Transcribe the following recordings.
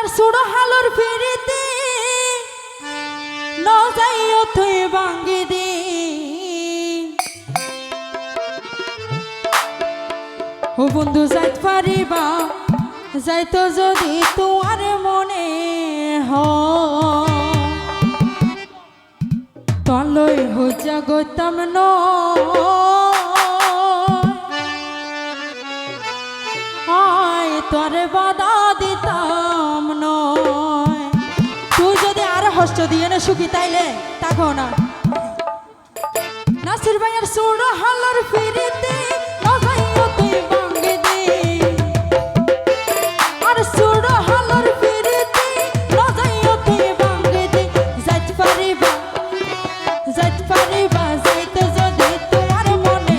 আর সুড়ো হালোর ফিরিতে ন যাইও তুই বাঙ্গি দি। ও বন্ধু, যাইত পারিবা? যাইতো যদি তোমার মনে হয়। তলই হজা গৌতম ন তোরে বাধা সুখী তাইলে? তাকো না। নাসির ভাইয়ের সুড় হালার ফিরিতে নজাইও তুই বাঙ্গে দে আর তোমার মনে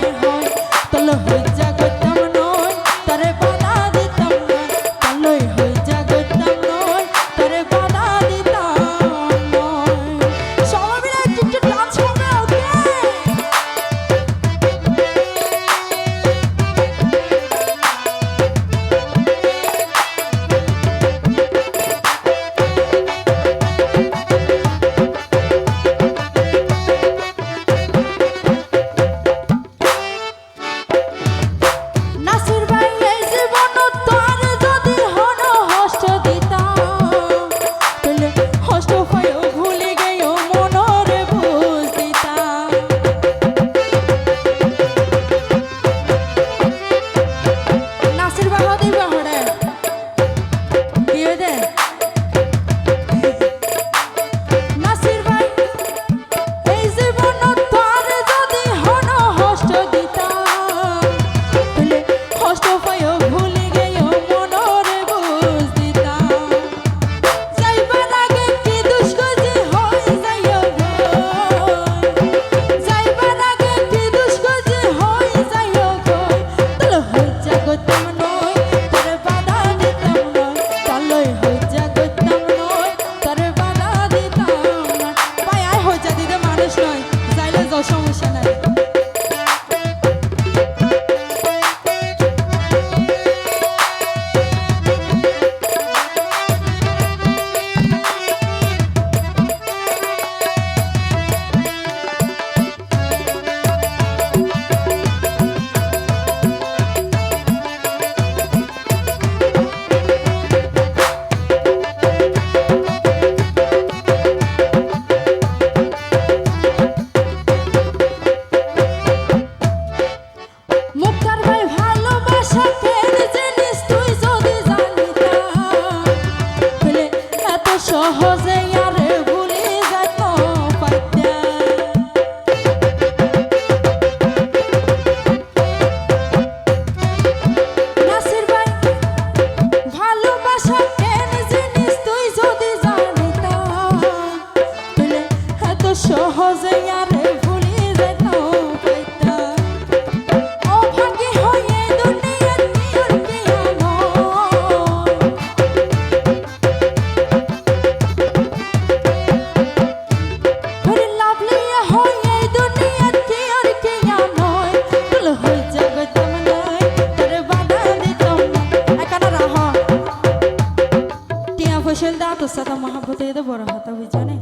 ফসল দা তো সাথে মহাব্বতে এদের বড় হাতা হই জানে।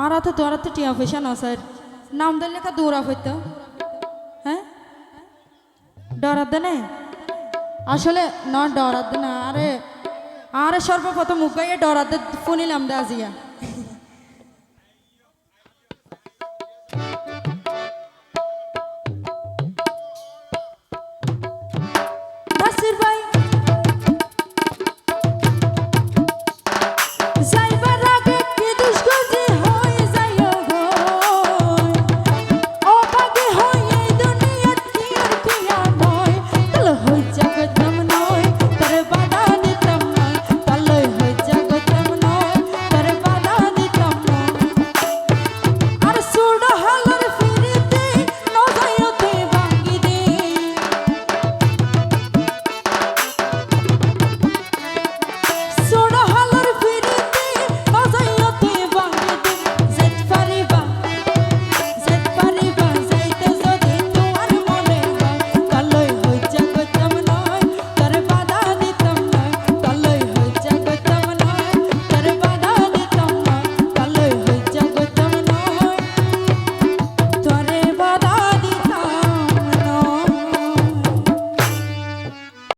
আর হাতে তোর হাতে টিয়া পয়সা না, স্যার। নাম দিলে লেখা দৌড়া হইতো। হ্যাঁ? ডরাত দেনে? আসলে না, ডরাত না আরে আরে সর্বপ্রথম মুখ গাইয়ে ডরাতে ফোনিলাম দে আজিয়া।